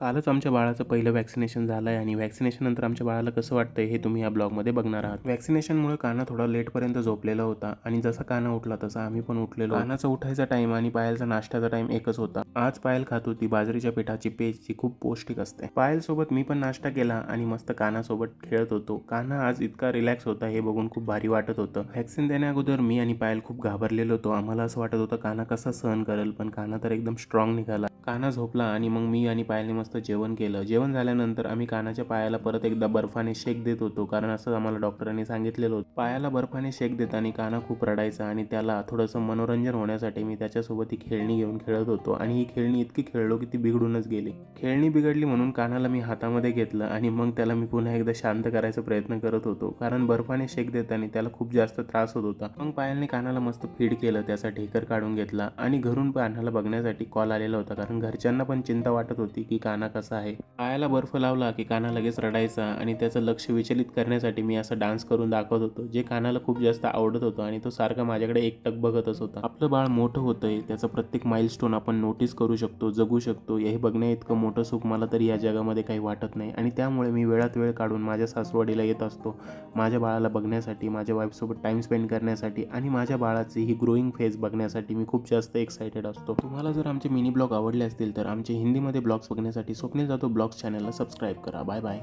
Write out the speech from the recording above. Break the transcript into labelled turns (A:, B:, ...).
A: कालच आमच्या बाळाचं पहिलं वॅक्सिनेशन झालं आहे आणि वॅक्सिनेशन नंतर आमच्या बाळाला कसं वाटतंय हे तुम्ही या ब्लॉगमध्ये बघणार आहात. वॅक्सिनेशनमुळे काना थोडा लेटपर्यंत झोपलेला होता आणि जसा काना उठला तसा आम्ही पण उठलेलो. कानाचा उठायचा टाइम आणि पायलचा नाश्त्याचा टाइम एकच होता. आज पायल खात होती बाजरीच्या पिठाची पेज जी खूप पौष्टिक असते. पायल सोबत मी पण नाश्ता केला आणि मस्त कानासोबत खेळत होतो. काना आज इतका रिलॅक्स होता हे बघून खूप भारी वाटत होतं. व्हॅक्सिन देण्या अगोदर मी आणि पायल खूप घाबरलेलो होतो. आम्हाला असं वाटत होतं काना कसा सहन करेल पण काना तर एकदम स्ट्रॉंग निघाला. काना झोपला आणि मग मी आणि पायलने मस्त जेवण केलं. जेवण झाल्यानंतर आम्ही कानाच्या पायाला परत एकदा बर्फाने शेक देत होतो कारण असं आम्हाला डॉक्टरांनी सांगितलेलं होतं. पायाला बर्फाने शेक देताना काना खूप रडायचा आणि त्याला थोडंसं मनोरंजन होण्यासाठी मी त्याच्यासोबत ही खेळणी घेऊन खेळत होतो आणि ही खेळणी इतकी खेळलो की ती बिघडूनच गेली. खेळणी बिघडली म्हणून कानाला मी हातामध्ये घेतलं आणि मग त्याला मी पुन्हा एकदा शांत करायचा प्रयत्न करत होतो कारण बर्फाने शेक देताना त्याला खूप जास्त त्रास होत होता. मग पायाने कानाला मस्त फीड केलं त्याचा ढेकर काढून घेतला आणि घरून कानाला बघण्यासाठी कॉल आलेला होता कारण घरच्यांना पण चिंता वाटत होती की काना कसा आहे? पायाला बर्फ लावला की काना लगेच रडायचा आणि त्याचं लक्ष विचलित करण्यासाठी मी असं डान्स करून दाखवत होतो जे कानाला खूप जास्त आवडत होतं आणि तो सारखा माझ्याकडे एकटक बघतच होता. आपलं बाळ मोठं होतंय त्याचं प्रत्येक माइलस्टोन आपण नोटीस करू शकतो जगू शकतो. हे बघण्या इतकं मोठं सुख मला तरी या जगामध्ये काही वाटत नाही आणि त्यामुळे मी वेळात वेळ काढून माझ्या सासवडीला येत असतो. माझ्या बाळाला बघण्यासाठी माझ्या वाईफसोबत टाइम स्पेंड करण्यासाठी आणि माझ्या बाळाची ही ग्रोईंग फेज बघण्यासाठी मी खूप जास्त एक्सायटेड असतो. तुम्हाला जर आमचे मिनी ब्लॉग आवडले असतील तर आमचे हिंदीमध्ये ब्लॉग्स बघण्यासाठी स्वप्नील जातो ब्लॉग्स चॅनलला सबस्क्राईब करा. Bye bye.